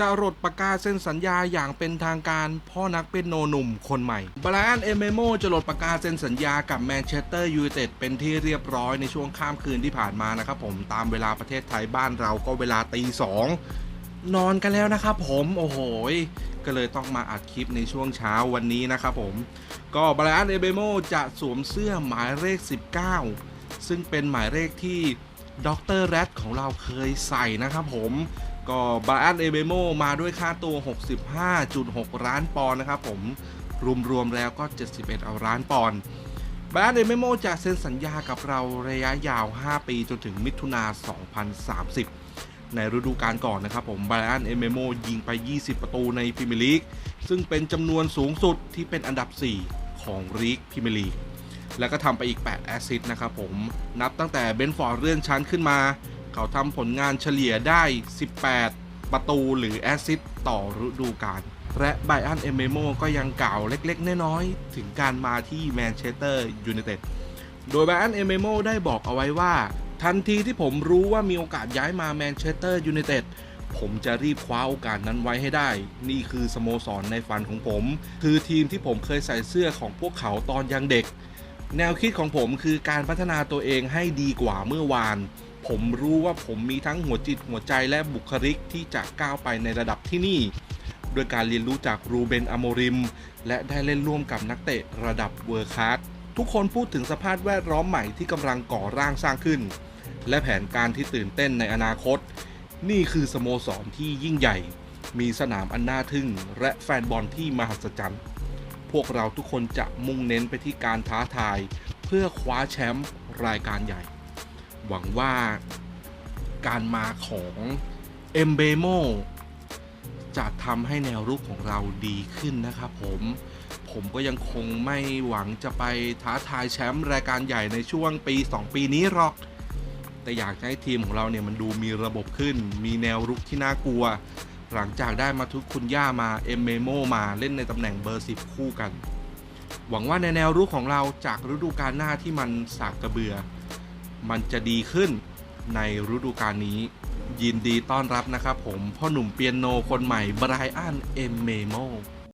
จะรดประกาศเซ็นสัญญาอย่างเป็นทางการพ่อนักเป็นโนหนุ่มคนใหม่บรอันเอเมโมจะรดประกาศเซ็นสัญญากับแมนเชสเตอร์ยูไนเต็ดเป็นที่เรียบร้อยในช่วงข้ามคืนที่ผ่านมานะครับผมตามเวลาประเทศไทยบ้านเราก็เวลาตีสองนอนกันแล้วนะครับผมโอ้โหก็เลยต้องมาอัดคลิปในช่วงเช้าวันนี้นะครับผม ก็บรอันเอเบโมจะสวมเสื้อหมายเลข 19 ซึ่งเป็นหมายเลขที่ ดรแรดของเราเคยใส่นะครับผมก็บรอันเอเบโมมาด้วยค่าตัว 65.6 ล้านปอนด์นะครับผมรวมๆแล้วก็ 71ล้านปอนด์บรอันเอเบโมจะเซ็นสัญญากับเราระยะยาว 5 ปีจนถึงมิถุนา 2030 ในฤดูกาลก่อนนะครับผมไบรอันเอเมโมยิงไป 20 ประตูในพรีเมียร์ลีกซึ่งเป็นจำนวนสูงสุดที่เป็นอันดับ 4 ของลีกพรีเมียร์ลีก แล้วก็ทำไปอีก 8 แอสซิสต์นะครับผม นับตั้งแต่เบนฟอร์ดเลื่อนชั้นขึ้นมา เขาทำผลงานเฉลี่ยได้ 18 ประตูหรือแอสซิสต์ต่อฤดูกาล และไบรอันเอเมโมก็ยังกล่าวเล็กๆ น้อยๆ ถึงการมาที่แมนเชสเตอร์ยูไนเต็ด โดยไบรอันเอเมโมได้บอกเอาไว้ว่า ทันทีที่ผมรู้ว่ามีโอกาสย้ายมาแมนเชสเตอร์ยูไนเต็ดผมจะรีบคว้าโอกาสนั้นไว้ให้ได้ นี่คือสโมสรในฝันของผม คือทีมที่ผมเคยใส่เสื้อของพวกเขาตอนยังเด็ก แนวคิดของผมคือการพัฒนาตัวเองให้ดีกว่าเมื่อวาน ผมรู้ว่าผมมีทั้งหัวจิตหัวใจและบุคลิกที่จะก้าวไปในระดับที่นี่ด้วยการเรียนรู้จากรูเบนอโมริม และได้เล่นร่วมกับนักเตะระดับเวอร์คลาสทุกคนพูดถึงสภาพแวดล้อมใหม่ที่กำลังก่อร่างสร้างขึ้น และแผนการที่ตื่นเต้นในอนาคต นี่คือสโมสรที่ยิ่งใหญ่ มีสนามอันน่าทึ่ง และแฟนบอลที่มหัศจรรย์ พวกเราทุกคนจะมุ่งเน้นไปที่การท้าทาย เพื่อคว้าแชมป์รายการใหญ่ หวังว่าการมาของเอมเบโมจะทำให้แนวรุกของเราดีขึ้นนะครับผมผมก็ยังคงไม่หวังจะไปท้าทายแชมป์รายการใหญ่ในช่วงปี 2 ปีนี้หรอก แต่อยากจะให้ทีมของเราเนี่ยมันดูมีระบบขึ้น มีแนวรุกที่น่ากลัว หลังจากได้มาทุกคุณย่ามาเอมเมโมมาเล่นในตำแหน่งเบอร์ 10 คู่กัน หวังว่าในแนวรุกของเราจากฤดูกาลหน้าที่มันสากกระเบือ มันจะดีขึ้นในฤดูกาลนี้ ยินดีต้อนรับนะครับผมพ่อหนุ่มเปียโนคนใหม่ไบรอันเอมเมโม